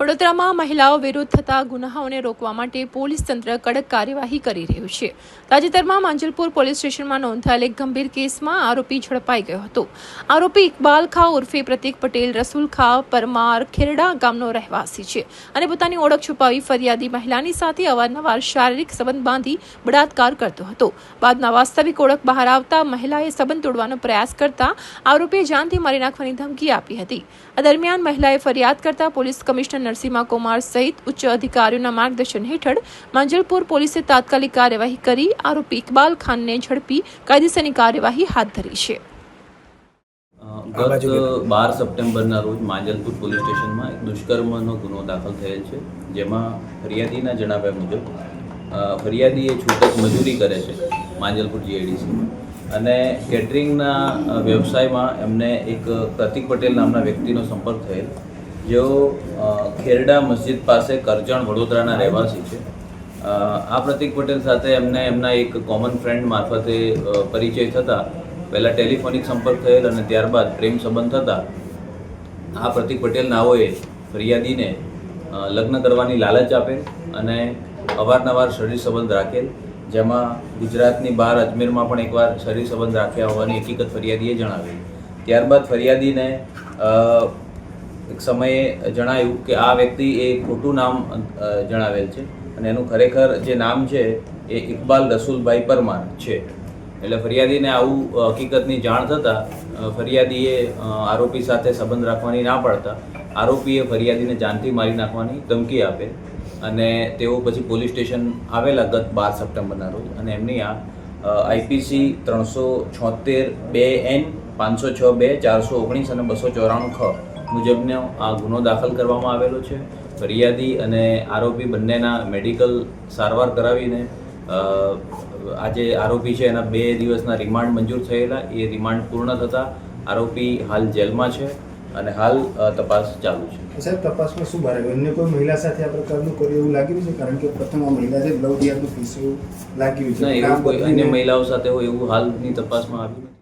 વડોદરામાં મહિલાઓ વિરુદ્ધ થતા ગુનાઓને રોકવા માટે પોલીસ તંત્ર કડક કાર્યવાહી કરી રહ્યું છે. તાજેતરમાં માંજલપુર પોલીસ સ્ટેશનમાં નોંધાયેલ એક ગંભીર કેસમાં આરોપી ઝડપાઈ ગયો હતો. આરોપી ઇકબાલ ખા ઉર્ફે પ્રતિક પટેલ, રસુલ ખા, પરમાર ખેરડા ગામનો રહેવાસી છે અને પોતાની ઓળખ છુપાવી ફરિયાદી મહિલાની સાથે અવારનવાર શારીરિક સંબંધ બાંધી બળાત્કાર કરતો હતો. બાદમાં વાસ્તવિક ઓળખ બહાર આવતા મહિલાએ સંબંધ તોડવાનો પ્રયાસ કરતા આરોપીએ જાનથી મારી નાખવાની ધમકી આપી હતી. દરમિયાન મહિલાએ ફરિયાદ કરતા પોલીસ કમિશનર નરસિંહા કુમાર સહિત ઉચ્ચ અધિકારીઓના માર્ગદર્શન હેઠળ માંજલપુર પોલીસે તાત્કાલિક કાર્યવાહી કરી આરોપી ઇકબાલ ખાનને ઝડપી કાયદેસરની કાર્યવાહી હાથ ધરી છે. ગત બાર સપ્ટેમ્બરના રોજ માંજલપુર પોલીસ સ્ટેશનમાં એક દુષ્કર્મનો ગુનો દાખલ થયેલ છે જેમાં ફરિયાદીના જણાવ્યા મુજબ ફરિયાદી એ છૂટક મજૂરી કરે છે માંજલપુર જીઆઈડીસીમાં અને કેટરિંગના વ્યવસાયમાં એમને એક પ્રતિક પટેલ નામના વ્યક્તિનો સંપર્ક થયેલ. જેઓ ખેરડા મસ્જિદ પાસે કરજણ વડોદરાના રહેવાસી છે. આ પ્રતિક પટેલ સાથે એમને એમના એક કોમન ફ્રેન્ડ મારફતે પરિચય થતા, પહેલાં ટેલિફોનિક સંપર્ક થયેલ અને ત્યારબાદ પ્રેમ સંબંધ થતા, આ પ્રતિક પટેલ નાઓએ ફરિયાદીને લગ્ન કરવાની લાલચ આપેલ અને અવારનવાર શરીર સંબંધ રાખેલ જેમાં ગુજરાતની બહાર અજમેરમાં પણ એકવાર શરીર સંબંધ રાખ્યા હોવાની હકીકત ફરિયાદીએ જણાવી. ત્યારબાદ ફરિયાદીને એક સમયે જણાયું કે આ વ્યક્તિ એ ખોટું નામ જણાવેલ છે અને એનું ખરેખર જે નામ છે એ ઇકબાલ રસુલભાઈ પરમાર છે. એટલે ફરિયાદીને આવું હકીકતની જાણ થતાં ફરિયાદીએ આરોપી સાથે સંબંધ રાખવાની ના પાડતા, આરોપીએ ફરિયાદીને જાનથી મારી નાખવાની ધમકી આપે અને તેઓ પછી પોલીસ સ્ટેશન આવેલા ગત બાર સપ્ટેમ્બરના રોજ અને એમની આ આઈપીસી ત્રણસો છોતેર બે એન પાંચસો છ બે ચારસો ઓગણીસ અને બસો ચોરાણું ખ મુજબનો આ ગુનો દાખલ કરવામાં આવેલો છે. ફરિયાદી અને આરોપી બંનેના મેડિકલ સારવાર કરાવીને આજે આરોપી છે એના બે દિવસના રિમાન્ડ મંજૂર થયેલા. એ રિમાન્ડ પૂર્ણ થતાં આરોપી હાલ જેલમાં છે અને હાલ તપાસ ચાલુ છે. સાહેબ તપાસમાં શું બહાર અન્ય કોઈ મહિલા સાથે આ પ્રકારનું કર્યું એવું લાગ્યું છે? કારણ કે પ્રથમ આ મહિલા છે લવ ડિયારનું કિસ્સો લાગ્યું છે. ના એવું કોઈ અન્ય મહિલાઓ સાથે હોય એવું હાલની તપાસમાં આવ્યું